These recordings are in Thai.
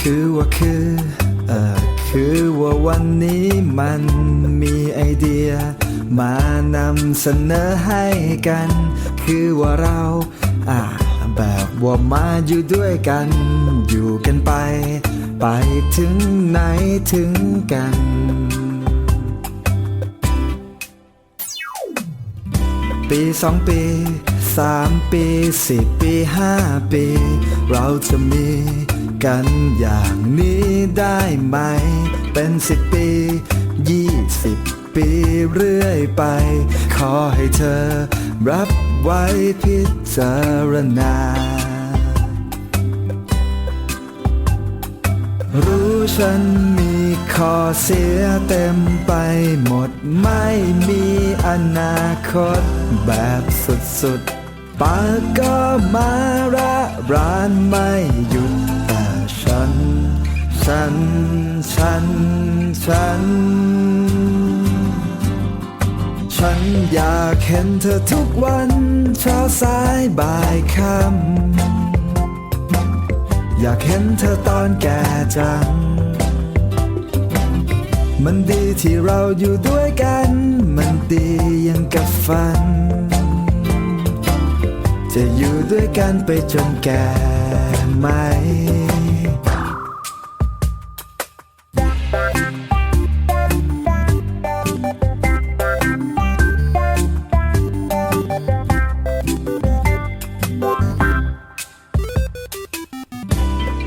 คือว่าคือเออคือว่าวันนี้มันมีไอเดีย มานำเสนอให้กัน คือว่าเราอ่าแบบว่ามาอยู่ด้วยกัน อยู่กันไป ไปถึงไหนถึงกัน ปีสองปีสามปีสี่ปีห้าปี เราจะมีกันอย่างนี้ได้ไหม เป็นสิบปียี่สิบปีเรื่อยไป ขอให้เธอรับไว้พิจารณา รู้ฉันมีข้อเสียเต็มไปหมด ไม่มีอนาคตแบบสุดๆปากก็มาระรานไม่หยุดแต่ฉัน ฉัน ฉัน ฉัน ฉันอยากเห็นเธอทุกวันเช้าสายบ่ายค่ำ อยากเห็นเธอตอนแก่จัง มันดีที่เราอยู่ด้วยกัน มันดียังกับฝัน จะอยู่ด้วยกันไปจนแก่ไหม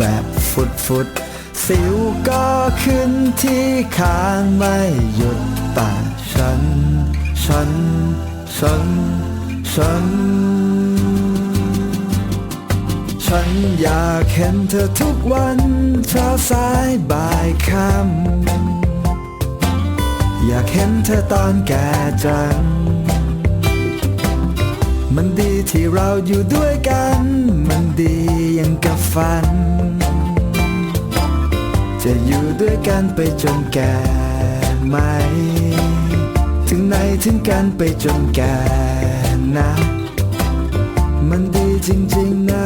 แบบฟุดฟุดสิวก็ขึ้นที่คางไม่หยุดแต่ฉัน ฉัน ฉัน ฉัน ฉันอยากเห็นเธอทุกวันเช้าสายบ่ายค่ำอยากเห็นเธอตอนแก่จัง มันดีที่เราอยู่ด้วยกัน มันดียังกับฝัน กันไปจนแก่ไหม ถึงไหนถึงกันไปจนแก่นะ มันดีจริงๆนะ